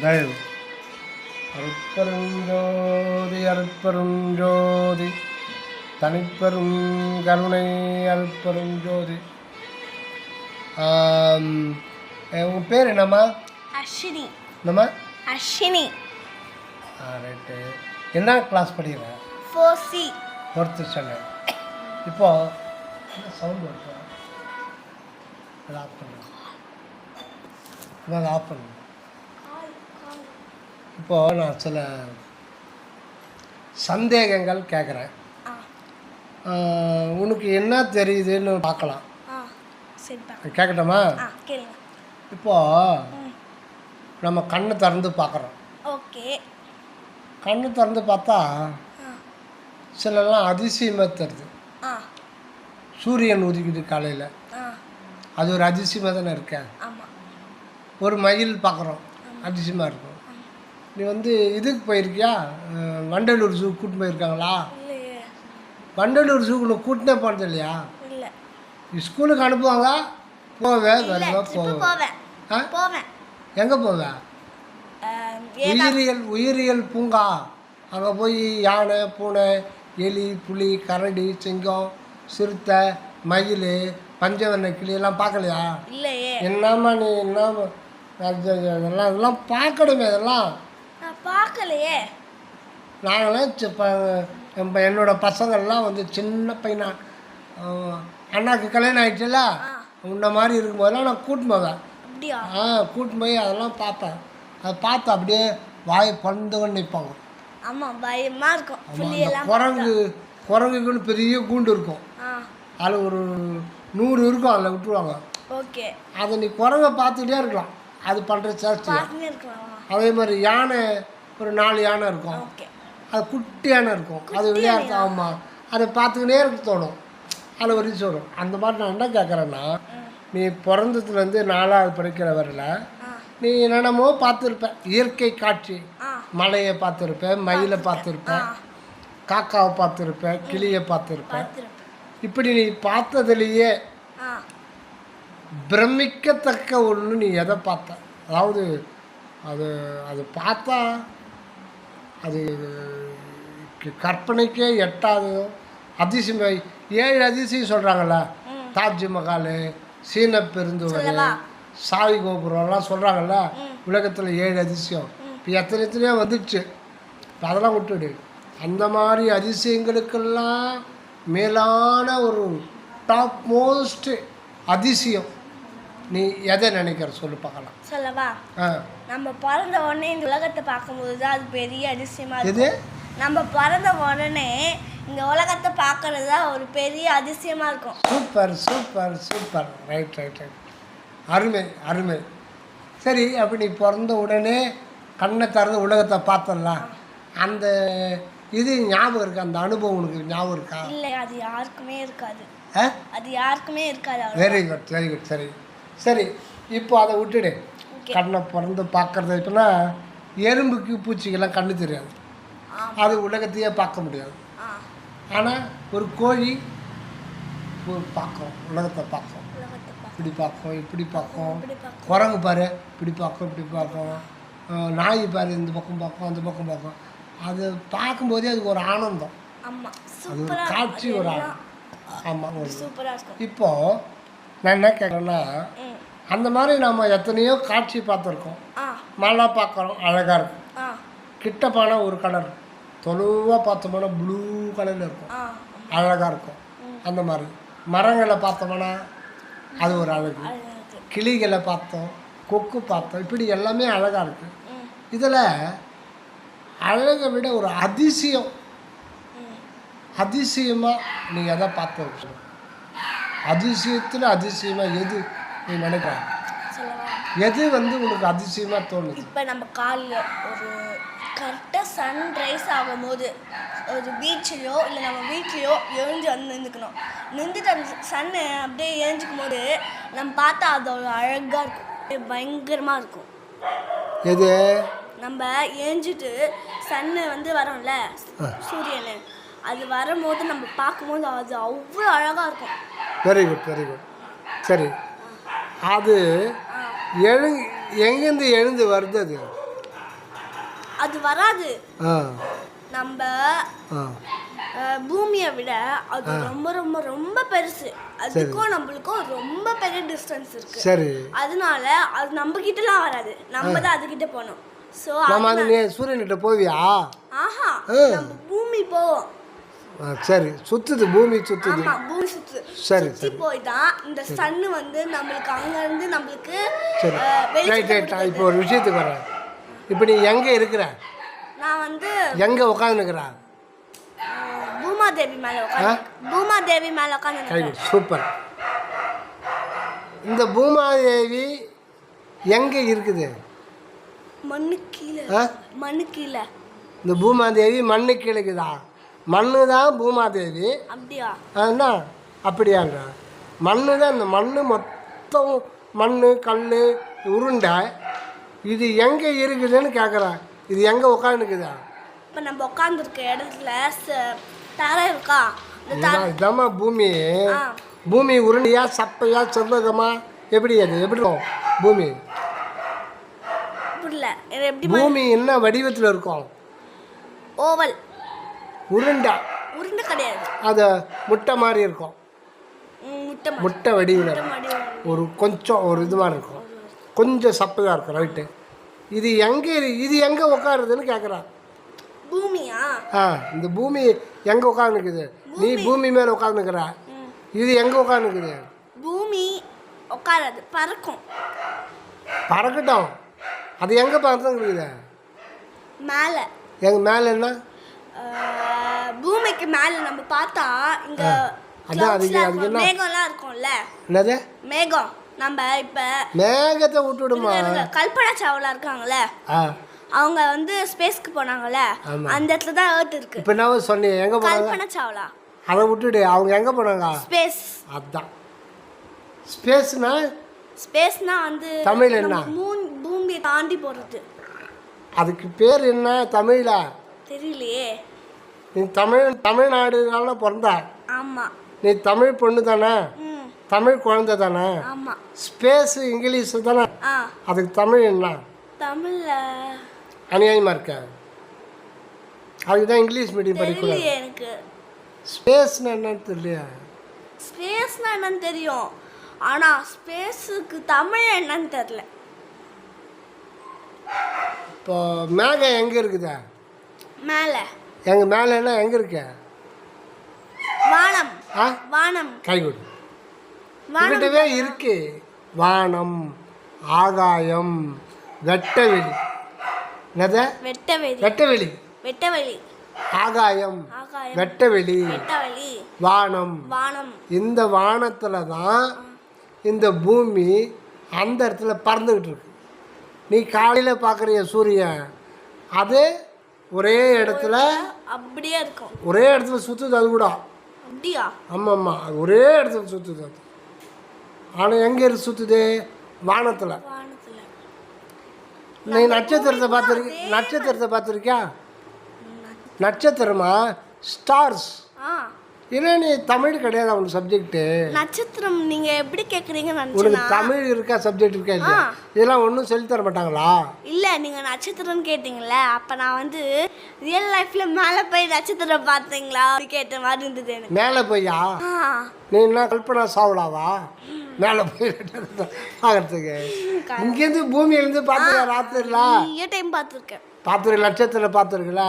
தயவு அருட்பெருஞ்சோதி அருட்பெருஞ்சோதி தனிப்பெரும் கருணை அருட்பெருஞ்சோதி உன் பேர் என்னம்மா அஸ்வினி என்னம்மா அஸ்வினி ஆ ரைட்டு என்ன கிளாஸ் படிக்கிற ஃபோர் சி ஃபோர்த்து ஸ்டாண்டர்ட் இப்போ என்ன சவுண்ட் வருது அதை ஆஃப் பண்ணு அதை ஆஃப் பண்ணு இப்போது நான் சில சந்தேகங்கள் கேட்குறேன் உனக்கு என்ன தெரியுதுன்னு பார்க்கலாம். கேட்கட்டுமா இப்போது ம். நம்ம கண்ணை திறந்து பார்க்குறோம். ஓகே. கண்ணு திறந்து பார்த்தா சிலலாம் அதிசயமாக தருது சூரியன் உதிக்குது காலையில். அது ஒரு அதிசயமாக தானே இருக்கேன் ஒரு மயில் பார்க்குறோம். அதிசயமாக இருக்கும். நீ வந்து இதுக்கு போயிருக்கியா? வண்டலூர் ஜூ கூட்டின்னு போயிருக்காங்களா? வண்டலூர் ஜூக்கு உன்னை கூட்டினே போனது இல்லையா? ஸ்கூலுக்கு அனுப்புவாங்க போவேன் வருவா போவேன் போவேன். எங்கே போவேன் உயிரியல் உயிரியல் பூங்கா. அங்கே போய் யானை பூனை எலி புலி கரடி சிங்கம் சிறுத்தை மயில் பஞ்சவர்ண கிளி எல்லாம் பார்க்கலையா? இல்லையே. என்னம்மா நீ அது- அதெல்லாம் அதெல்லாம் பார்க்கணுமே அதெல்லாம். பார்க்கலையே. நாங்களாம் என்னோட பசங்கள்லாம் வந்து சின்ன பையனா அண்ணாக்கு கல்யாணம் ஆயிடுச்சுல்ல ஆ. உன்ன மாதிரி இருக்கும்போதெல்லாம் நான் கூட்டின்னு போவேன். அப்படியா? ஆ கூட்டின்னு போய் அதெல்லாம் பார்ப்பேன். அதை பார்த்து அப்படியே வாயை பந்துன்னு நிற்பாங்க. ஆமாம் பயமாக இருக்கும். குரங்கு குரங்குக்குன்னு பெரிய கூண்டு இருக்கும். அதில் ஒரு நூறு இருக்கும் அதில் விட்டுருவாங்க. ஓகே. அதை நீ குரங்கை பார்த்துக்கிட்டே இருக்கலாம். அது பண்ணுற இருக்கலாமா. அதே மாதிரி யானை ஒரு நாலு யானை இருக்கும். அது குட்டி யானை இருக்கும். அது விளையாட்டு ஆமாம் அதை பார்த்துக்கினே இருக்க தோணும். அதில் ஒரு வரும் அந்த மாதிரி நான் என்ன கேட்குறேன்னா நீ பிறந்ததுலேருந்து நாலாவது படிக்கிற வரல நீ என்னென்னமோ பார்த்துருப்ப. இயற்கை காட்சி. மலையை பார்த்துருப்ப மயிலை பார்த்துருப்ப. ஆ. காக்காவை பார்த்துருப்ப கிளியை பார்த்துருப்ப. பார்த்துருப்பேன் இப்படி நீ பார்த்ததுலேயே பிரமிக்கத்தக்க ஒன்று நீ எதை பார்த்த? அதாவது அது அது பார்த்தா அது கற்பனைக்கே எட்டாது. அதிசயம் ஏழு அதிசயம் சொல்கிறாங்கல்ல தாஜ்மஹால் சீன பெருந்துவர்? சாவி கோபுரம்லாம் சொல்கிறாங்கல்ல உலகத்தில் ஏழு அதிசயம். இப்போ எத்தனை எத்தனையோ வந்துடுச்சு. இப்போ அதெல்லாம் விட்டுடு. அந்த மாதிரி அதிசயங்களுக்கெல்லாம் மேலான ஒரு டாப் மோஸ்ட் அதிசயம். நீ எதை நினைக்கிற சொல்லு பார்க்கலாம். சொல்லவா? நம்ம பிறந்த உடனே இந்த உலகத்தை பார்க்கும்போது தான் அது பெரிய அதிசயமா இருக்கும். நம்ம பிறந்த உடனே இந்த உலகத்தை பார்க்கறது தான் ஒரு பெரிய அதிசயமா இருக்கும். Super super super. Right right right அருமை அருமை. சரி அப்படி நீ பிறந்த உடனே கண்ணை திறந்து உலகத்தை பார்த்தலாம் அந்த இது ஞாபகம் இருக்கா? அந்த அனுபவம் உனக்கு ஞாபகம் இருக்கா? இல்லை அது யாருக்குமே இருக்காது. அது யாருக்குமே இருக்காது வெரி குட் வெரி குட் சரி. சரி இப்போ அதை விட்டுடு. கண்ணை பிறந்து பார்க்கறது இப்போனா எறும்புக்கு பூச்சிக்கெல்லாம் கண்ணு தெரியாது. அது உலகத்தையே பார்க்க முடியாது. ஆனால் ஒரு கோழி பார்க்கும். உலகத்தை பார்க்கும். இப்படி பார்க்கும் இப்படி பார்க்கும். குரங்கு பாரு இப்படி பார்க்கும் இப்படி பார்க்கும். நாய் பாரு இந்த பக்கம் பார்க்கும் அந்த பக்கம் பார்க்கும். அது பார்க்கும்போதே அதுக்கு ஒரு ஆனந்தம். அது ஒரு காட்சி ஒரு ஆனந்தம். ஆமாம் ஒரு சூப்பராக இருக்கும். இப்போ நான் என்ன கேட்குறேன்னா அந்த மாதிரி நம்ம எத்தனையோ காட்சி பார்த்துருக்கோம். மழை பார்க்குறோம் அழகாக இருக்கும். கிட்ட போனால் ஒரு கலர் தொழுவாக பார்த்தோம்னா ப்ளூ கலரில் இருக்கும். அழகாக இருக்கும். அந்த மாதிரி. மரங்களை பார்த்தோம்னா அது ஒரு அழகு. கிளிகளை பார்த்தோம் கொக்கு பார்த்தோம் இப்படி எல்லாமே அழகாக இருக்குது இதில் அழகை விட ஒரு அதிசயம். அதிசயமாக நீ எதை பார்த்த அதிசயத்தில் அதிசயமாக எது நீ நினைக்கிற? எது வந்து உனக்கு அதிசயமாக தோணுது? இப்போ நம்ம காலையில் ஒரு கரெக்டாக சன்ரைஸ் ஆகும்போது ஒரு பீச்சிலையோ இல்லை நம்ம வீட்லேயோ எழுந்து வந்து நின்றுக்கணும் நின்றுட்டு அந்த சன்னு அப்படியே எழுஞ்சிக்கும் போது நம்ம பார்த்தா அது ஒரு அழகாக இருக்கும். பயங்கரமாக இருக்கும். எது? நம்ம ஏஞ்சிட்டு சன்னு வந்து வரோம்ல சூரியன். அது வரும்போது நம்ம பார்க்கும்போது அது அவ்வளோ அழகாக இருக்கும். வெரி குட் வெரி குட் சரி. அது எழு எங்கேருந்து எழுந்து வருது அது? அது வராது. நம்ம பூமியை விட அது ரொம்ப ரொம்ப ரொம்ப பெருசு. அதுக்கும் நம்மளுக்கும் ரொம்ப பெரிய டிஸ்டன்ஸ் இருக்கு. சரி. அதனால அது நம்ம கிட்டலாம் வராது. நம்ம தான் அது கிட்ட போகணும். ஸோ நம்ம அது நீ சூரியன்கிட்ட போவியா? ஆஹா. நம்ம பூமி போவோம். சரி. சுத்துது பூமி சுத்துது. ஆமா பூமி சுத்து சரி சுத்தி போய் தான் இந்த சன்னு வந்து நம்மளுக்கு அங்க இருந்து நம்மளுக்கு சரி. ரைட் ரைட் இப்போ ஒரு விஷயத்துக்கு வரேன் இப்போ நீ எங்கே இருக்கிற? நான் வந்து எங்கே உட்காந்துருக்குற அஹ், பூமாதேவி மேல உட்காந்து பூமாதேவி மேல உட்காந்து கை சூப்பர் இந்த பூமாதேவி எங்கே இருக்குது? மண்ணு கீழே. மண்ணு கீழே. இந்த பூமாதேவி மண்ணு கிழக்குதா? மண்ணு தான் பூமாதேவி. அப்படியா? என்ன? அப்படியாங்க மண்ணு தான் இந்த மண் மொத்தம் மண் கல் உருண்டை இது எங்கே இருக்குதுன்னு கேட்குறேன் இது எங்கே உட்காந்துக்குதா இப்போ நம்ம உட்காந்துருக்க இடத்துல தரை இருக்கா? இதாம்மா பூமி. பூமி உருண்டையா சப்பையா செவ்வகமா? எப்படி அது? எப்படி இருக்கும் பூமி? பூமி என்ன வடிவத்தில் இருக்கும்? ஓவல். உருண்டை. உருண்டை கிடையாது. அது முட்டை மாதிரி இருக்கும். முட்டை. முட்டை வடிவில். ஒரு கொஞ்சம் ஒரு இது மாதிரி இருக்கும். கொஞ்சம் சப்பையாக இருக்கும் ரைட்டு இது எங்கே இது எங்கே உட்காருதுன்னு கேட்குறான் பூமியா? ஆ இந்த பூமி எங்கே உட்காந்துக்குது நீ பூமி. மேலே உட்காந்துக்கிற. இது எங்கே உட்காந்துக்குது பூமி உட்காராது பறக்கும். பறக்கட்டும். அது எங்கே பறந்துக்குது மேலே. எங்கள் மேலே என்ன பூமிக்கு மேலே நம்ம பார்த்தா இங்க அதான் அதுக்கு- cloudsலாம் அதுக்கு இருக்கும், என்ன? மேகம்லாம் இருக்கும்ல? என்னது? மேகம். நம்ம இப்ப மேகத்தை விட்டுடுமா? கல்பனா சாவ்லா இருக்காங்கல்ல? அவங்க வந்து ஸ்பேஸ்க்கு போனாங்கல்ல. அந்த இடத்துல தான் ஏர்த் இருக்கு. இப்போ என்ன சொன்னீங்க. எங்கே போனாங்க? கல்பனா சாவ்லா. அதை விட்டுடு. அவங்க எங்கே போனாங்க? ஸ்பேஸ் அதான். ஸ்பேஸ்னா ஸ்பேஸ்னா வந்து தமிழ் என்ன? மூன் பூமியை தாண்டி போறது. அதுக்கு பேர் என்ன? தமிழில் தெரியலையே. நீ தமிழ் தமிழ்நாடுனால பிறந்த? ஆமா. நீ தமிழ் பொண்ணு தானே? தமிழ் குழந்தை தானே? ஆமா. ஸ்பேஸ் இங்கிலீஷ் தானே? அதுக்கு தமிழ் என்ன? தமிழ்ல அநியாயமாக இருக்க? அதுக்கு தான் இங்கிலீஷ் மீடியம் தெரியலையே எனக்கு. ஸ்பேஸ்னா என்னன்னு தெரியலையா? ஸ்பேஸ்னா என்னன்னு தெரியும். ஆனா ஸ்பேஸுக்கு தமிழ் என்னன்னு தெரியல. இப்போ மேகம் எங்கே இருக்குதா? மேல. எங்கள் மேலே என்ன எங்கே இருக்க? வானம். ஆ? வானம். கை கொடு. வானம். இங்கிட்டவே இருக்கு. வானம் ஆகாயம் வெட்டவெளி. என்னது? வெட்டவெளி. வெட்டவெளி. வெட்டவெளி. ஆகாயம் ஆகாயம். வெட்டவெளி. வெட்டவெளி. வானம். வானம். இந்த வானத்தில் தான் இந்த பூமி அந்த இடத்துல பறந்துக்கிட்டு இருக்கு. நீ காலையில் பார்க்குறிய சூரியன் அது ஒரே இடத்துல அப்படியே இருக்கும். ஒரே இடத்துல சுற்றுது அது கூட. அப்படியா? ஆமாம் ஆமாம் அது ஒரே இடத்துல சுற்றுது அது. ஆனால் எங்கே இருக்கு சுற்றுது வானத்தில். நீ நட்சத்திரத்தை பார்த்துருக்க நட்சத்திரத்தை பார்த்துருக்கியா? நட்சத்திரமா? ஸ்டார்ஸ். ஆ. ஏன்னா நீ தமிழ் கிடையாது அவனுக்கு சப்ஜெக்ட்டு நட்சத்திரம் நீங்க எப்படி கேக்குறீங்கன்னு உனக்கு நினைச்சேனா தமிழ் இருக்கா சப்ஜெக்ட் இருக்கா இல்லையா. இதெல்லாம் ஒன்றும் சொல்லித் தர மாட்டாங்களா? இல்ல நீங்க நட்சத்திரம் கேட்டீங்கல்ல அப்ப நான் வந்து ரியல் லைஃப்ல மேல போய் நட்சத்திரம் பார்த்தீங்களா? அப்படி கேட்ட மாதிரி இருந்தது எனக்கு. மேலே போய்யா ஆ, நீ என்ன கல்பனா சாவலாவா? மேலே போய் பார்க்கறதுக்கு. இங்கேருந்து பூமியிலேருந்து பார்த்துருக்க ராத்திரில? நிறைய டைம் பார்த்துருக்கேன். பார்த்துரு நட்சத்திரம் பார்த்துருக்கல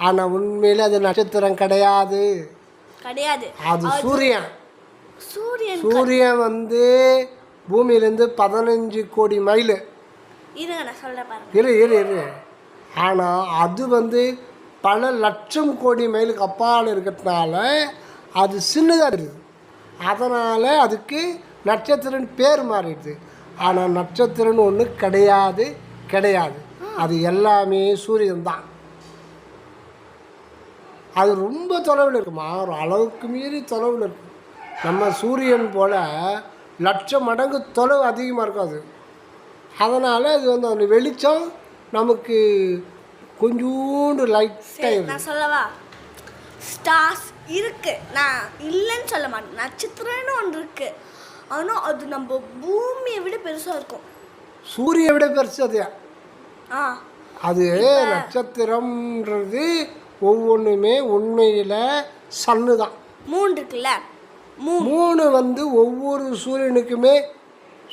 ஆனால் உண்மையில அது நட்சத்திரம் கிடையாது. கிடையாது. அது சூரியன். சூரியன் சூரியன் வந்து பூமியிலேருந்து பதினஞ்சு கோடி மைல். இருங்க நான் பாருங்க. இரு இரு இரு. ஆனால் அது வந்து பல லட்சம் கோடி மைலுக்கு அப்பால் இருக்கிறதுனால அது சின்னதாக இருக்குது. அதனால் அதுக்கு நட்சத்திரன் பேர் மாறிடுது. ஆனால் நட்சத்திரம்னு ஒன்று கிடையாது கிடையாது. அது எல்லாமே சூரியன் தான் அது ரொம்ப தொலைவில் இருக்குமா? ஒரு அளவுக்கு மீறி தொலைவில் இருக்கும் நம்ம சூரியன் போல் லட்சம் மடங்கு தொலைவு அதிகமாக இருக்கும் அது அதனால் அது வந்து அந்த வெளிச்சம் நமக்கு கொஞ்சூண்டு லைட்டாக நான் சொல்லவா? ஸ்டார்ஸ் இருக்கு. நான் இல்லைன்னு சொல்ல மாட்டேன். நட்சத்திரம்னு ஒன்று இருக்கு. ஆனா அது நம்ம பூமியை விட பெருசா இருக்கும். சூரிய விட பெருசு அது. ஆ. அது நட்சத்திரம்ன்றது ஒவ்வொன்றுமே உண்மையில் சன்னு தான் மூணு இருக்குல்ல மூணு வந்து ஒவ்வொரு சூரியனுக்குமே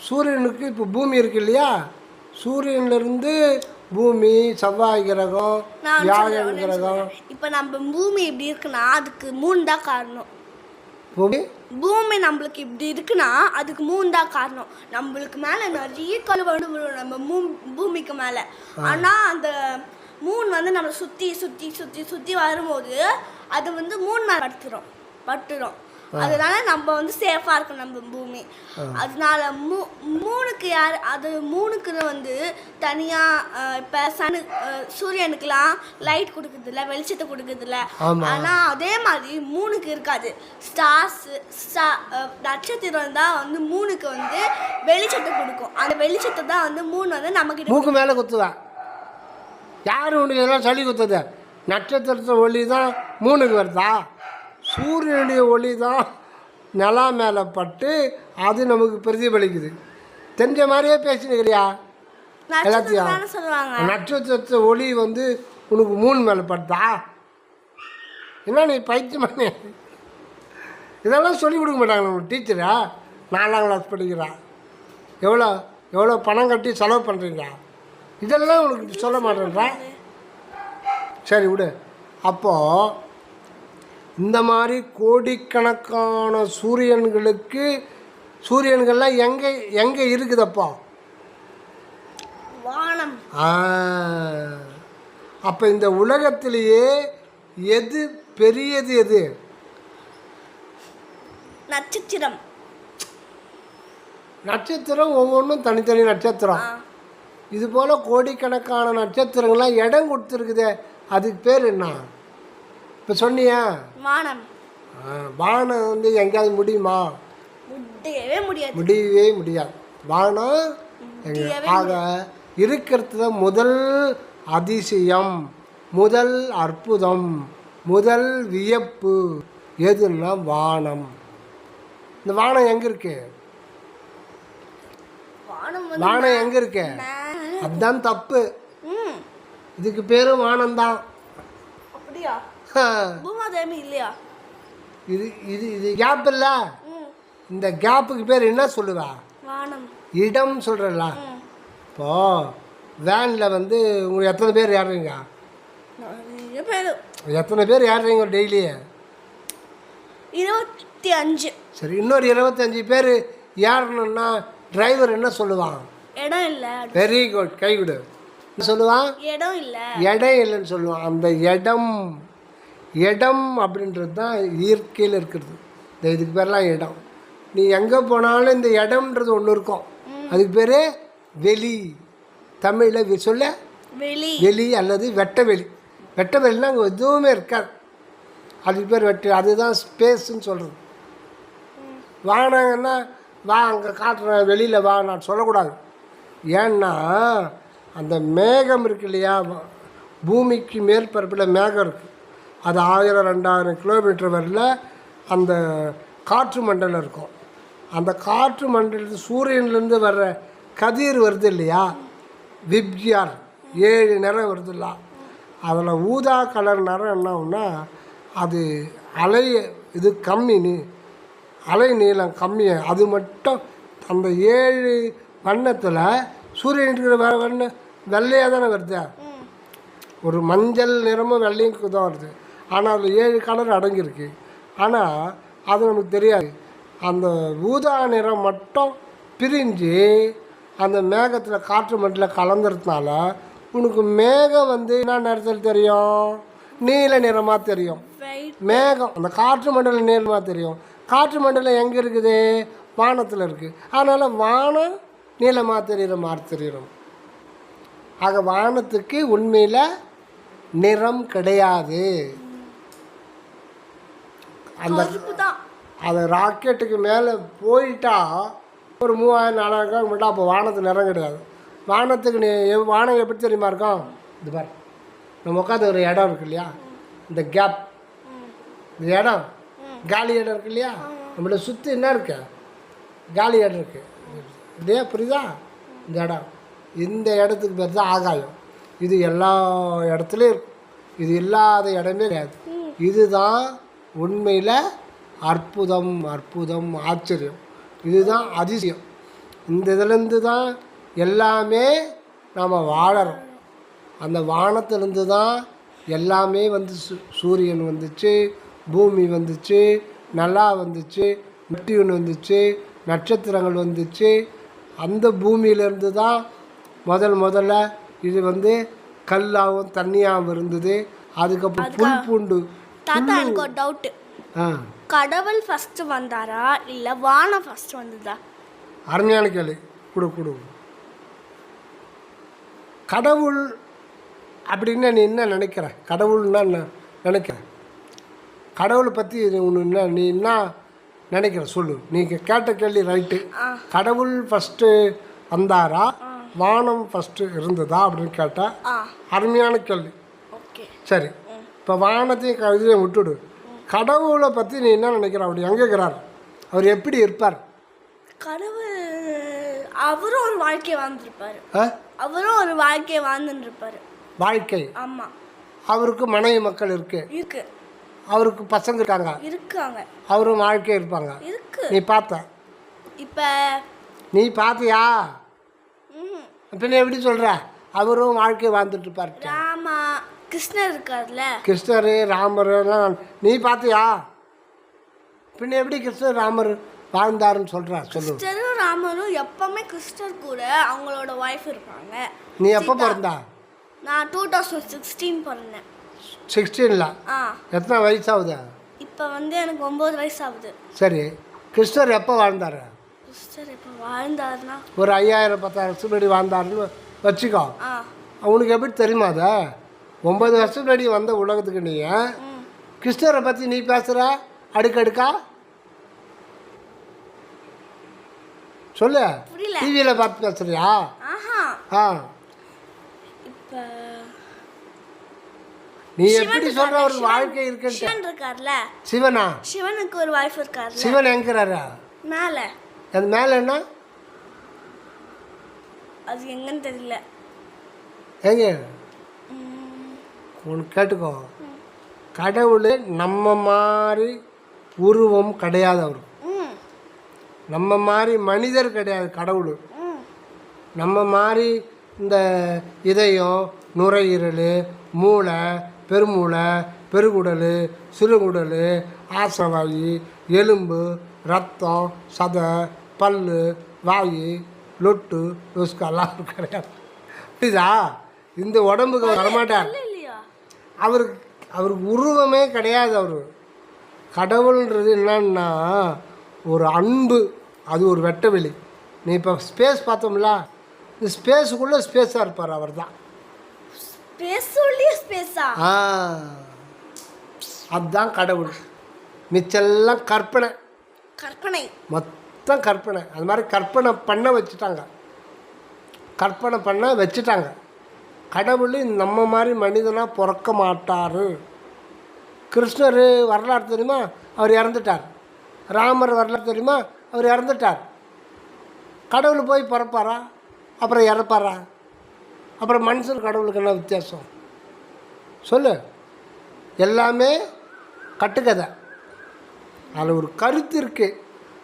சூரியனுக்கு இப்போ பூமி இருக்கு இல்லையா? சூரியன்லேருந்து பூமி செவ்வாய் கிரகம் வியாழன் கிரகம். இப்போ நம்ம பூமி இப்படி இருக்குன்னா அதுக்கு மூணு தான் காரணம். பூமி? பூமி நம்மளுக்கு இப்படி இருக்குன்னா அதுக்கு மூணு தான் காரணம். நம்மளுக்கு மேலே நிறைய கழுவண்டு விழும் நம்ம மூ பூமிக்கு மேலே. ஆனால் அந்த மூணு வந்து நம்மளை சுற்றி சுற்றி சுற்றி சுற்றி வரும்போது அது வந்து மூணு மேலே படுத்துரும் பட்டுரும். அதனால நம்ம வந்து சேஃபாக இருக்கும் நம்ம பூமி. அதனால மூ மூணுக்கு யார் அது மூணுக்குன்னு வந்து தனியாக இப்போ சனு சூரியனுக்குலாம் லைட் கொடுக்குறதில்ல வெளிச்சத்தை கொடுக்குறதில்ல. ஆனால் அதே மாதிரி மூணுக்கு இருக்காது. ஸ்டார்ஸ் ஸ்டா நட்சத்திரம் தான் வந்து மூணுக்கு வந்து வெளிச்சத்தை கொடுக்கும். அந்த வெளிச்சத்தை தான் வந்து மூணு வந்து நமக்கு மூக்கு மேலே குத்துவேன் யார் உனக்கு இதெல்லாம் சொல்லி குத்துது நட்சத்திரத்து ஒளி தான் மூணுக்கு வருதா? சூரியனுடைய ஒளி தான் நிலா மேலே பட்டு அது நமக்கு பிரதிபலிக்குது. தெரிஞ்ச மாதிரியே பேசினுக்கிறியா? எல்லாத்தையும். நட்சத்திரத்து ஒளி வந்து உனக்கு மூணு மேலே படுதா? என்ன நீ பைத்தியமானே இதெல்லாம் சொல்லி கொடுக்க மாட்டாங்க உங்கள் டீச்சரா? நாலாம் கிளாஸ் படிக்கிறா. எவ்வளோ எவ்வளோ பணம் கட்டி செலவு பண்ணுறீங்க இதெல்லாம் உனக்கு சொல்ல மாட்டேன்றா? சரி விடு. அப்போது இந்த மாதிரி கோடிக்கணக்கான சூரியன்களுக்கு சூரியன்கள்லாம் எங்கே எங்கே இருக்குதப்போ? வானம். அப்போ இந்த உலகத்திலேயே எது பெரியது எது? நட்சத்திரம். நட்சத்திரம் ஒவ்வொன்றும் தனித்தனி நட்சத்திரம். இது போல் கோடிக்கணக்கான நட்சத்திரங்கள்லாம் இடம் கொடுத்துருக்குதே. அதுக்கு பேர் என்ன? இப்போ சொன்னியா? வானம். வானம் வந்து எங்கேயாவது முடியுமா? முடியவே முடியாது. முடியவே முடியாது. வானம் ஆக இருக்கிறதுல முதல் அதிசயம் முதல் அற்புதம் முதல் வியப்பு. எதுன்னா வானம். இந்த வானம் எங்கே இருக்கு? வானம் எங்கே இருக்கு? அதுதான் தப்பு. இதுக்கு பேரும் வானம்தான். அப்படியா? பூமாதேவி இல்லையா? இது இது இது கேப் இல்லை. இந்த கேப்புக்கு பேர் என்ன சொல்லுவா? இடம் சொல்கிறல்ல இப்போ வேனில் வந்து உங்களுக்கு எத்தனை பேர் ஏறுறீங்க? பேர். எத்தனை பேர் ஏறுறீங்க டெய்லி? இருபத்தி அஞ்சு. சரி இன்னொரு இருபத்தஞ்சி பேர் ஏறணும்னா டிரைவர் என்ன சொல்லுவான்? இடம் இல்லை. வெரி குட் கை சொல்லுவான் இடம் இல்லை. இடம் இல்லைன்னு சொல்லுவான் அந்த இடம் இடம் அப்படின்றது தான் இயற்கையில் இருக்கிறது. இந்த இதுக்கு பேர்லாம் இடம். நீ எங்கே போனாலும் இந்த இடம்ன்றது ஒன்று இருக்கும். அதுக்கு பேர் வெளி. தமிழில் சொல்ல? வெளி. வெளி அல்லது வெட்ட வெளி. வெட்ட வெளினா அங்கே எதுவுமே இருக்காது. அதுக்கு பேர் வெட்ட. அதுதான் ஸ்பேஸ்ன்னு சொல்கிறது வானாங்கன்னா வா அங்கே காட்டுறேன். வெளியில் வா. நான் சொல்லக்கூடாது. ஏன்னா அந்த மேகம் இருக்கு இல்லையா? பூமிக்கு மேற்பரப்பில் மேகம் இருக்குது அது ஆயிரம் ரெண்டாயிரம் கிலோமீட்டர் வரல அந்த காற்று மண்டலம் இருக்கும். அந்த காற்று மண்டலத்து சூரியன்லேருந்து வர்ற கதிர் வருது இல்லையா? விப்ஜியார் ஏழு நிறம் வருதுல்ல. அதில் ஊதா கலர் நிறம் என்ன அது அலை இது கம்மின்னு அலை நீளம் கம்மி அது மட்டும் அந்த ஏழு வண்ணத்தில் சூரியன் இருக்கிற வ- வண்ண வெள்ளையாக தானே வருது. ஒரு மஞ்சள் நிறமும் வெள்ளையும் தான் வருது. ஆனால் அதில் ஏழு கலர் அடங்கியிருக்கு. ஆனால் அது நமக்கு தெரியாது. அந்த ஊதா நிறம் மட்டும் பிரிஞ்சு அந்த மேகத்தில் காற்று மண்டல கலந்துறதுனால உனக்கு மேகம் வந்து என்ன நிறத்தில் தெரியும்? நீல நிறமாக தெரியும். மேகம். அந்த காற்று மண்டலம் நேர்மாக தெரியும். காற்று மண்டலம் எங்கே இருக்குது? வானத்தில் இருக்குது அதனால் வானம் நீளமாக தெரிகிற மாதிரி தெரியும் ஆக வானத்துக்கு உண்மையில் நிறம் கிடையாது. அந்த அது ராக்கெட்டுக்கு மேலே போயிட்டா ஒரு மூவாயிரம் நாலாயிரம் மட்டும் அப்போ வானத்துக்கு நிறம் கிடையாது. வானத்துக்கு நீ வானம் எப்படி தெரியுமா இருக்கும்? இது பாரு நம்ம உட்காந்து ஒரு இடம் இருக்கு இல்லையா? இந்த கேப் இந்த இடம். காலி இடம் இருக்கு இல்லையா? நம்மளை சுற்றி என்ன இருக்கு? காலி இடம் இருக்கு. இல்லையா புரியுதா? இந்த இடம். இந்த இடத்துக்கு பேர் தான் ஆகாயம். இது எல்லா இடத்துலையும் இருக்கும். இது இல்லாத இடமே கிடையாது. இதுதான் உண்மையில் அற்புதம் அற்புதம் ஆச்சரியம். இதுதான் அதிசயம். இந்த இதுலேருந்து தான் எல்லாமே நாம் வாழறோம். அந்த வானத்திலேருந்து தான் எல்லாமே வந்து சு- சூரியன் வந்துச்சு பூமி வந்துச்சு நல்லா வந்துச்சு நெப்டியூன் வந்துச்சு நட்சத்திரங்கள் வந்துச்சு அந்த பூமியிலேருந்து தான் முதல் முதல்ல இது வந்து கல்லாகவும் தண்ணியாகவும் இருந்தது. அதுக்கப்புறம் புல் பூண்டு. தாத்தா எனக்கு ஒரு டவுட்டு கடவுள் ஃபர்ஸ்ட் வந்தாரா இல்ல வானம் ஃபர்ஸ்ட் வந்ததா? அருமையான கேள்வி. கொடு கொடு. கடவுள் அப்படின்னு நீ என்ன நினைக்கிற? கடவுள்னா என்ன நினைக்கிற? கடவுளை பற்றி ஒன்று என்ன நீ என்ன நினைக்கிற சொல்லு. நீங்கள் கேட்ட கேள்வி ரைட்டு கடவுள் ஃபஸ்ட்டு வந்தாரா? வானம் ஃபஸ்ட்டு இருந்ததா அப்படின்னு கேட்டால் அருமையான கேள்வி. சரி. இப்போ வானத்தையும் கவிதையும் விட்டுடு. கடவுளை பற்றி நீ என்ன நினைக்கிற? அப்படி எங்கே இருக்கிறார்? அவர் எப்படி இருப்பார்? கடவுள் அவரும் ஒரு வாழ்க்கையை வாழ்ந்துருப்பாரு. அவரும் ஒரு வாழ்க்கையை வாழ்ந்துட்டு இருப்பாரு வாழ்க்கை. ஆமா. அவருக்கு மனைவி மக்கள் இருக்கு. இருக்கு. அவருக்கு பசங்க இருக்காங்க. இருக்காங்க. அவரும் வாழ்க்கை இருப்பாங்க. இருக்கு. நீ பார்த்த? இப்ப நீ பார்த்தியா? பின்ன எப்படி சொல்ற? அவரும் வாழ்க்கை வாழ்ந்துட்டு இருப்பார். ராமா கிருஷ்ணர் இருக்கார்ல கிருஷ்ணர் ராமர் எல்லாம் நீ பார்த்தியா? பின்ன எப்படி கிருஷ்ணர் ராமர் வாழ்ந்தாருன்னு சொல்ற? சொல்லு. கிருஷ்ணரும் ராமரும் எப்பவுமே கிருஷ்ணர் கூட அவங்களோட ஒய்ஃப் இருப்பாங்க. நீ எப்போ பிறந்தா? நான் டூ தௌசண்ட் சிக்ஸ்டீன் பிறந்தேன். சிக்ஸ்டீனில் எத்தனை வயசாகுது? இப்போ வந்து எனக்கு ஒம்பது வயசு ஆகுது சரி. கிருஷ்ணர் எப்போ வாழ்ந்தார்? கிருஷ்ணர் இப்போ வாழ்ந்தாருன்னா ஒரு ஐயாயிரம் பத்தாயிரம் வருஷம் முன்னாடி வாழ்ந்தாருன்னு வச்சுக்கோ. அவனுக்கு எப்படி தெரியுமா அதை? ஒன்பது வருஷம் முன்னாடி வந்த உலகத்துக்கு நீ கிருஷ்ணரை பற்றி நீ பேசுகிற அடுக்கடுக்கா? சொல்லு. டிவியில் பார்த்து பேசுறியா? ஆ. இப்போ நீ எப்படி சொல்கிற ஒரு வாழ்க்கை இருக்குன்ட்டு? சிவன் இருக்கார்ல? சிவனா? சிவனுக்கு ஒரு ஒய்ஃப் இருக்கார்ல? சிவன் எங்கிறாரு? மேலே. அது மேலே என்ன? அது எங்கன்னு தெரியல. எங்க? உனக்கு கேட்டுக்கோ. கடவுள் நம்ம மாதிரி உருவம் கிடையாது அவர். நம்ம மாதிரி மனிதர் கிடையாது கடவுள். நம்ம மாதிரி இந்த இதயம் நுரையீரல் மூளை பெருமூளை பெருகுடல் சிறுகுடல் ஆசவாயி எலும்பு ரத்தம் சதை பல் வாய் லொட்டு லுஸ்கெல்லாம் கிடையாது. புரியுதா? இந்த உடம்புக்கு அவர் வரமாட்டார். அவருக்கு அவருக்கு உருவமே கிடையாது அவர். கடவுள்ன்றது என்னன்னா ஒரு அன்பு. அது ஒரு வெட்ட வெளி நீ இப்போ ஸ்பேஸ் பார்த்தோம்ல இந்த ஸ்பேஸுக்குள்ளே ஸ்பேஸாக இருப்பார் அவர் தான் ஸ்பேஸ் சொல்லியே ஸ்பேஸா ஆ அதுதான் கடவுள். மிச்செல்லாம் கற்பனை. கற்பனை. மொத்தம் கற்பனை. அது மாதிரி கற்பனை பண்ண வச்சுட்டாங்க. கற்பனை பண்ண வச்சுட்டாங்க. கடவுள் நம்ம மாதிரி மனிதனாக பிறக்க மாட்டார். கிருஷ்ணர் வரலாறு தெரியுமா? அவர் இறந்துட்டார். ராமர் வரலாறு தெரியுமா? அவர் இறந்துட்டார். கடவுள் போய் பிறப்பாரா? அப்புறம் இறப்பாரா? அப்புறம் மனுஷன் கடவுளுக்கு என்ன வித்தியாசம்? சொல்லு. எல்லாமே கட்டுக்கதை. அதில் ஒரு கருத்து இருக்குது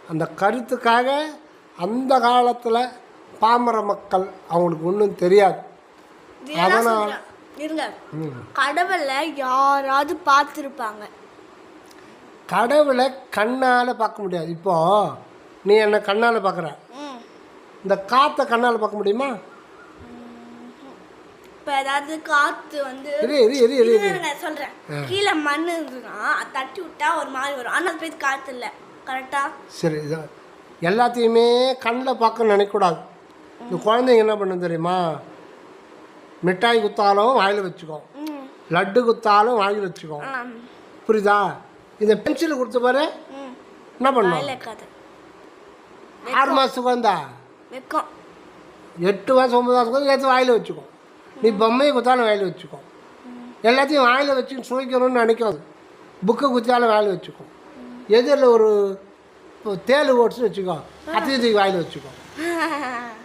அந்த கருத்துக்காக அந்த காலத்தில் பாமர மக்கள் அவங்களுக்கு ஒன்றும் தெரியாது. அதனால். இருங்க. கடவுளை யாராவது பார்த்துருப்பாங்க. கடவுளை கண்ணால் பார்க்க முடியாது. இப்போது நீ என்னை கண்ணால் பார்க்குற. இந்த காற்றை கண்ணால் பார்க்க முடியுமா? இப்போ ஏதாவது காற்று வந்து சொல்கிறேன் கீழே மண் இருந்ததுன்னா தட்டி விட்டா ஒரு மாதிரி வரும். ஆனால் அது போய் காற்று இல்லை. கரெக்டா சரி இது எல்லாத்தையுமே கண்ணில் பார்க்க நினைக்கக்கூடாது. இந்த குழந்தைங்க என்ன பண்ணும் தெரியுமா? மிட்டாய் குத்தாலும் வாயில் வச்சுக்கோ லட்டு குத்தாலும் வாயில் வச்சுக்கோ. புரியுதா? இந்த பென்சில் கொடுத்த பாரு. என்ன பண்ணும்? ஆறு மாதத்துக்கு வந்தா எட்டு மாதம் ஒன்பது மாதம் கூட எடுத்து வாயில் வச்சுக்கோ நீ பொம்மையை குத்தாலும் வாயில் வச்சுக்கோ. எல்லாத்தையும் வாயில் வச்சு சுவைக்கணும்னு நினைக்காது புக்கை குத்தாலும் வாயில் வச்சுக்கோ எதிரில் ஒரு தேல் தேள் வச்சுக்கோ. அத்தியத்துக்கு வாயில் வச்சுக்கோ.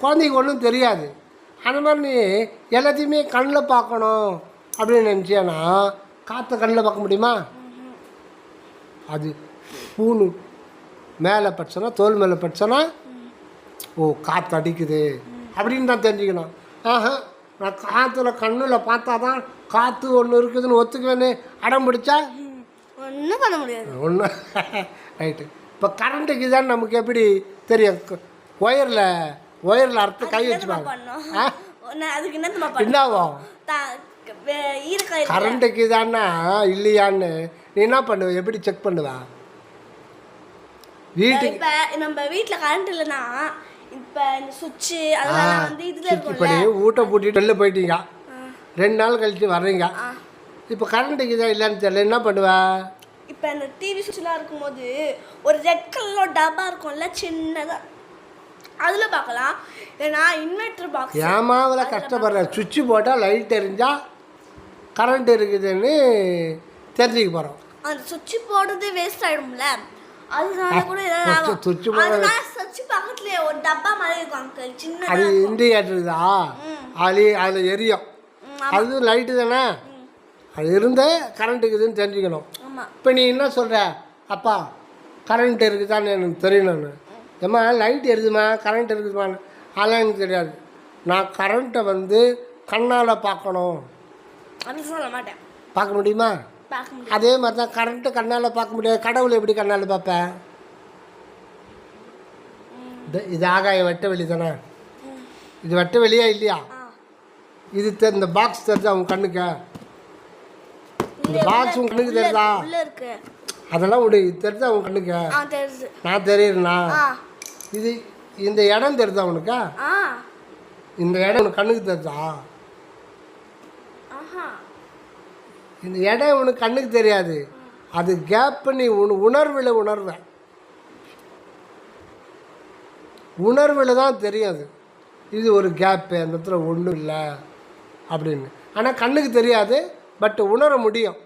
குழந்தைக்கு ஒன்றும் தெரியாது. அந்த மாதிரி நீ எல்லாத்தையுமே கண்ணில் பார்க்கணும் அப்படின்னு நினச்சேன்னா காற்றை கண்ணில் பார்க்க முடியுமா? அது பூணு மேலே பட்டுச்சுன்னா தோல் மேலே பட்டுச்சுன்னா ஓ காற்று அடிக்குது அப்படின்னு தான் தெரிஞ்சுக்கணும். ஆஹா நான் காற்றுல கண்ணில் பார்த்தா தான் காற்று ஒன்று இருக்குதுன்னு ஒத்துக்குவேன்னு அடம் பிடிச்சா? ஒன்றும் பண்ண முடியாது. ஒன்று ரைட்டு இப்போ கரண்ட்டுக்கு தான் நமக்கு எப்படி தெரியும்? ஒயரில் ஒயரில் அறுத்து கை வச்சுப்பாங்க. ஈரக்காய் கரண்ட்டுக்கு தானா இல்லையான்னு நீ என்ன பண்ணுவ? எப்படி செக் பண்ணுவ? வீட்டுக்கு நம்ம வீட்டில் கரண்ட் இல்லைன்னா இப்போ இந்த சுவிட்சு அதெல்லாம் வந்து இதில் இப்போ இருக்கும்ல. நீ வீட்டை பூட்டிட்டு வெளில போயிட்டீங்க. ரெண்டு நாள் கழிச்சு வர்றீங்க. இப்போ கரண்ட்டுக்கு தான் இல்லைன்னு தெரியல. என்ன பண்ணுவ? இப்போ இந்த டிவி சுவிட்ச்லாம் இருக்கும்போது ஒரு ரெட் கலரில் டப்பா இருக்கும்ல சின்னதாக அதில் பார்க்கலாம். ஏன்னா இன்வெர்டர் பாக்ஸ் ஏமாவில் கஷ்டப்படுற? சுவிட்சு போட்டால் லைட் எரிஞ்சா கரண்ட் இருக்குதுன்னு தெரிஞ்சுக்க போகிறோம் அந்த சுவிட்ச் போடுறது வேஸ்ட் ஆயிடும்ல. அதனால கூட ஏதாவது ஒரு டப்பா மாதிரி இருக்கும் அங்கிள் அது இண்டிகேட்டர் அது அதில் எரியும். அது லைட்டு தானே? அது இருந்தே கரண்ட் இருக்குதுன்னு தெரிஞ்சுக்கணும். இப்போ நீ என்ன சொல்கிற அப்பா கரண்ட் இருக்குதான்னு எனக்கு தெரியணும்னு ஏம்மா லைட் எரியுதுமா? கரண்ட் இருக்குதுமான்னு அதெல்லாம் எனக்கு தெரியாது. நான் கரண்ட்டை வந்து கண்ணால் பார்க்கணும். அப்படி சொல்ல மாட்டேன். பார்க்க முடியும்? அதே மாதிரி தான் கரண்ட்டு கண்ணால் பார்க்க முடியாது. கடவுளை எப்படி கண்ணால் பார்ப்பேன் இது இது ஆகாய வெட்ட வெளி தானே இது வெட்ட வெளியா இல்லையா? இது இந்த பாக்ஸ் தெரிஞ்சா உன் கண்ணுக்கு. இந்த பாக்ஸ் உன் கண்ணுக்கு தெரியுதா? அதெல்லாம் இது தெரிஞ்சா உன் கண்ணுக்கு. நான் தெரியுறேண்ணா இது இந்த இடம் தெரியுதா உனக்கு? இந்த இடம் உனக்கு கண்ணுக்கு தெரியுதா ஆஹா இந்த இடம் உனக்கு கண்ணுக்கு தெரியாது. அது கேப் பண்ணி உன் உணர்வில் உணர்வேன் உணர்வில் தான் தெரியும் அது. இது ஒரு கேப்பு அந்த இடத்துல ஒன்றும் இல்லை அப்படின்னு. ஆனால் கண்ணுக்கு தெரியாது பட் உணர முடியும்.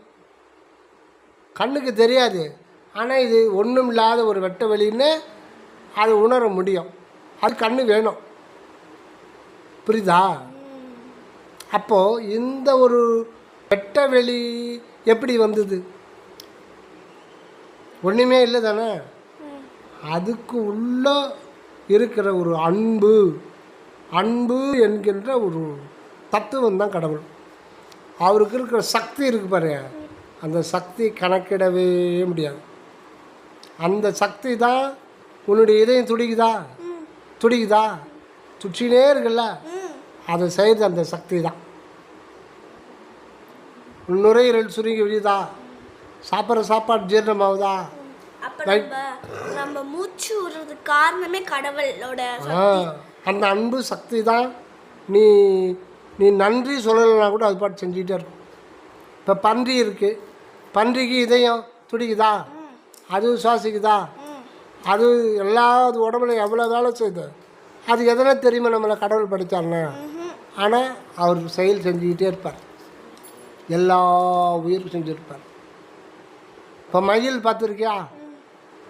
கண்ணுக்கு தெரியாது. ஆனால் இது ஒன்றும் இல்லாத ஒரு வெட்ட வெளின்னு அது உணர முடியும். அது கண்ணு வேணும். புரியுதா? அப்போது இந்த ஒரு வெட்ட வெளி எப்படி வந்தது? ஒன்றுமே இல்லை தானே? அதுக்கு உள்ள இருக்கிற ஒரு அன்பு அன்பு என்கின்ற ஒரு தத்துவம் தான் கடவுள். அவருக்கு இருக்கிற சக்தி இருக்கு பாரு அந்த சக்தி கணக்கிடவே முடியாது. அந்த சக்தி தான் உன்னுடைய இதயம் துடிக்குதா? துடிக்குதா? துடிச்சினே இருக்குல்ல? அதை செய்கிறது அந்த சக்தி தான். நுரையீரல் சுருங்கி விழுதா? சாப்பிட்ற சாப்பாடு ஜீரணமாகுதா? நம்ம மூச்சு விடுறதுக்கு காரணமே கடவுளோட அந்த அன்பு சக்தி தான். நீ நீ நன்றி சொல்லலைன்னா கூட அது பாட்டு செஞ்சுக்கிட்டே இருக்கும். இப்போ பன்றி இருக்குது பன்றிக்கு இதயம் துடிக்குதா? அது சுவாசிக்குதா? அது எல்லா உடம்புல எவ்வளோ வேலை செய்யுது? அது எதனா தெரியுமா நம்மளை கடவுள் படித்தாருன்னா ஆனால் அவர் செயல் செஞ்சுக்கிட்டே இருப்பார். எல்லா உயிரும் செஞ்சுருப்பார். இப்போ மயில் பார்த்துருக்கியா?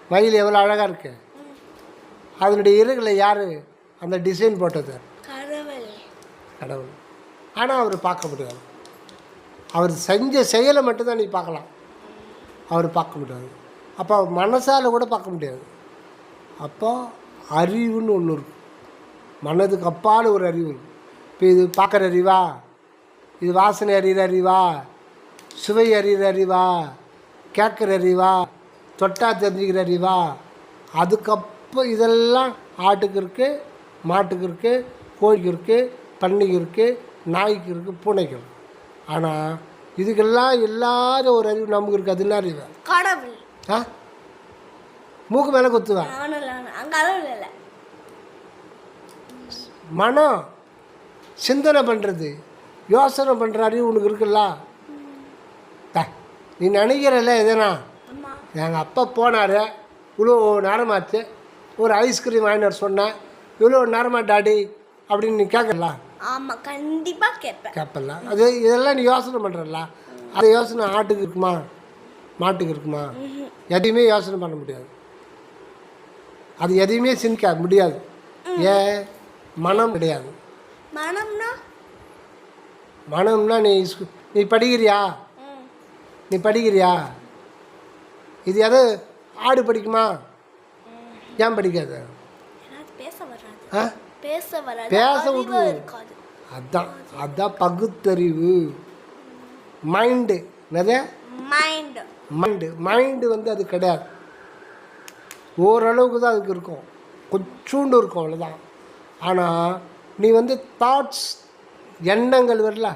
மயில் எவ்வளோ அழகாக இருக்கு. அதனுடைய இறகுல யார்? அந்த டிசைன் போட்டது. கடவுள். கடவுள். ஆனால் அவர் பார்க்க முடியாது. அவர் செஞ்ச செயலை மட்டும்தான் நீ பார்க்கலாம். அவர் பார்க்க முடியாது. அப்போ மனசால் கூட பார்க்க முடியாது. அப்போ அறிவுன்னு ஒன்று இருக்கும். மனதுக்கு அப்பால் ஒரு அறிவு இருக்கும். இப்போ இது பார்க்குற அறிவா? இது வாசனை அறிகிற அறிவா? சுவை அறிகிற அறிவா? கேட்குற அறிவா? தொட்டா தெரிஞ்சுக்கிற அறிவா? அதுக்கப்புறம் இதெல்லாம் ஆட்டுக்கு இருக்குது மாட்டுக்கு இருக்குது கோழிக்கு இருக்குது பன்னிக்கு இருக்குது நாய்க்கு இருக்குது பூனைக்கு இருக்குது ஆனால் இதுக்கெல்லாம் இல்லாத ஒரு அறிவு நமக்கு இருக்குது அது என்ன அறிவு? கடவுள். ஆ? மூக்கு மேலே குத்துவேன் மனம் சிந்தனை பண்ணுறது யோசனை பண்ணுற அறிவு உனக்கு இருக்குல்ல? நீ நினைக்கிறல்ல எதனா? எங்கள் அப்பா போனார் இவ்வளோ நேரமாச்சு. ஒரு ஐஸ்கிரீம் வாங்கினார் சொன்னேன் இவ்வளோ நேரமா டாடி? அப்படின்னு நீ கேட்கல ஆமா கண்டிப்பா கேட்பேன் கேட்பல அது இதெல்லாம் நீ யோசனை பண்ணுறல அந்த யோசனை ஆட்டுக்கு இருக்குமா? மாட்டுக்கு இருக்குமா? எதையுமே யோசனை பண்ண முடியாது. அது எதையுமே சிந்திக்க முடியாது. ஏன்? மனம் கிடையாது. மனம்னா? மனம்னா நீ ஸ்கூ- நீ படிக்கிறியா? நீ படிக்கிறியா? இது எது ஆடு படிக்குமா? ஏன் படிக்காது? பேச. இருக்காது. அதான் அதான் பகுத்தறிவு. மைண்டு என்னது? மைண்ட் மைண்டு மைண்டு வந்து அது கிடையாது. ஓரளவுக்கு தான் அதுக்கு இருக்கும். கொஞ்சூண்டு இருக்கும் அவ்வளோதான் ஆனால் நீ வந்து தாட்ஸ் எண்ணங்கள் வரல.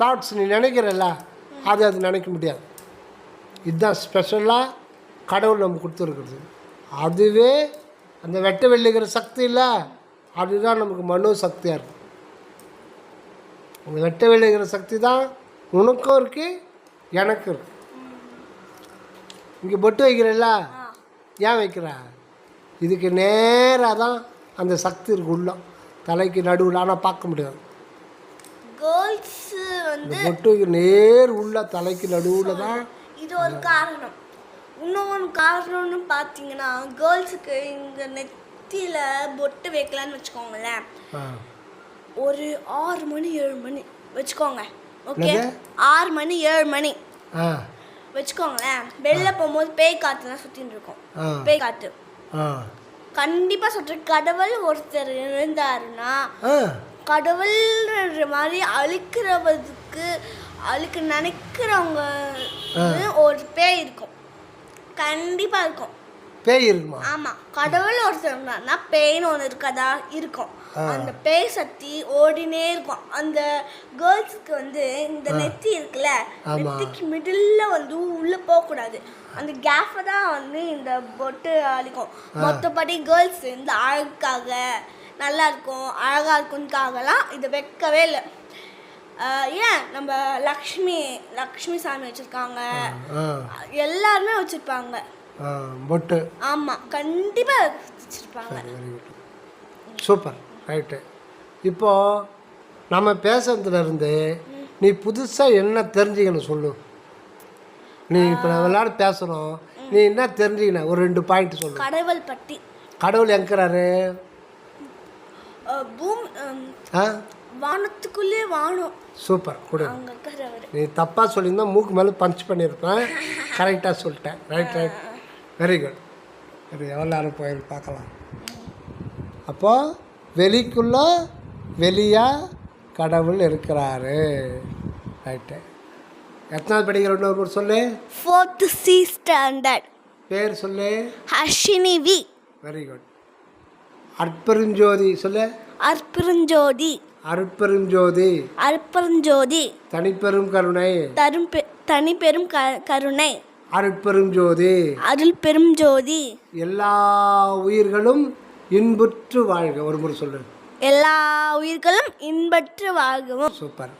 தாட்ஸ் நீ நினைக்கிறல்ல அது அது நினைக்க முடியாது. இதுதான் ஸ்பெஷலாக கடவுள் நம்ம கொடுத்துருக்குறது. அதுவே அந்த வெட்ட வெள்ளிக்கிற சக்தி இல்லை அதுதான் நமக்கு மனோ சக்தியாக இருக்கும் அந்த வெட்ட வெள்ளிக்கிற சக்தி தான் உனக்கும் இருக்குது எனக்கும் இருக்கு. இங்கே பொட்டு வைக்கிறல்ல ஏன் வைக்கிற? இதுக்கு நேராக தான் அந்த சக்தி இருக்கு உள்ளம் தலைக்கு நடுவில் ஆனால் பார்க்க முடியாது. கேர்ள்ஸ் வந்து வைக்கிற நேர் உள்ள தலைக்கு நடுவில் தான் இது ஒரு காரணம். இன்னொன்று காரணம்னு பார்த்தீங்கன்னா கேர்ள்ஸுக்கு இங்கே நெத்தியில் பொட்டு வைக்கலான்னு வச்சுக்கோங்களேன். ஒரு ஆறு மணி ஏழு மணி வச்சுக்கோங்க. ஓகே? ஆறு மணி ஏழு மணி வச்சுக்கோங்களேன். வெளில போகும்போது பேய் காற்றுலாம் சுற்றின்னு இருக்கும். பேய் காற்று கண்டிப்பாக சொல்கிறேன் கடவுள் ஒருத்தர் இருந்தாருன்னா கடவுள்ன்ற மாதிரி அழிக்கிறவதுக்கு அழிக்க நினைக்கிறவங்க ஒரு பேய் இருக்கும். கண்டிப்பாக இருக்கும். பேய் இருக்குமா? ஆமாம் கடவுள் ஒருத்தர் இருந்தாருன்னா பேய்னு ஒன்று இருக்கதா? இருக்கும். அந்த பேய் சக்தி ஓடினே இருக்கும். அந்த கேர்ள்ஸுக்கு வந்து இந்த நெத்தி இருக்குல்ல. நெத்திக்கு மிடில் வந்து உள்ளே போகக்கூடாது. அந்த கேஃபை தான் வந்து இந்த பொட்டு அழிக்கும். மொத்தப்படி கேர்ள்ஸ் இந்த அழகுக்காக நல்லா இருக்கும் அழகாக இருக்கும்காகலாம் இதை வைக்கவே இல்லை. ஏன்? நம்ம லக்ஷ்மி லக்ஷ்மி சாமி வச்சுருக்காங்க. எல்லாருமே வச்சுருப்பாங்க. பொட்டு. ஆமாம் கண்டிப்பாக வச்சுருப்பாங்க. சூப்பர் ரைட்டு இப்போது நம்ம பேசுறதுலேருந்து நீ புதுசாக என்ன தெரிஞ்சுக்கணும் சொல்லு. நீ இப்போ எல்லாரும் பேசுகிறோம் நீ என்ன தெரிஞ்சுக்கணும் ஒரு ரெண்டு பாயிண்ட் சொல்லு. கடவுள் பற்றி கடவுள் எங்கிறாரு வானத்துக்குள்ளே வானம். சூப்பர் கொடு. நீ தப்பாக சொல்லியிருந்தா மூக்கு மேலே பஞ்ச் பண்ணியிருப்பேன். கரெக்டாக சொல்லிட்டேன். ரைட் ரைட் வெரி குட் இது எவ்வளோ நேரம் போயிரு பார்க்கலாம். அப்போ வெளிக்குள்ள வெளியா கடவுள் இருக்கிறாரு. ரைட்டு எத்தனாவது படிக்கிற இன்னொரு பேர் சொல்லு. ஃபோர்த்து சி ஸ்டாண்டர்ட் பேர் சொல்லு. ஹர்ஷினி வி. வெரி குட் அற்பெருஞ்சோதி சொல்லு. அற்புறஞ்சோதி அருட்பெருஞ்சோதி அற்புறஞ்சோதி தனிப்பெரும் கருணை. தரும் பெ தனி பெரும் க கருணை. அருட்பெருஞ்சோதி. அருள் பெரும் ஜோதி எல்லா உயிர்களும் இன்புற்று வாழ்க. ஒரு முறை சொல்லு எல்லா உயிர்களும் இன்பற்று வாழ்கவும். சூப்பர்.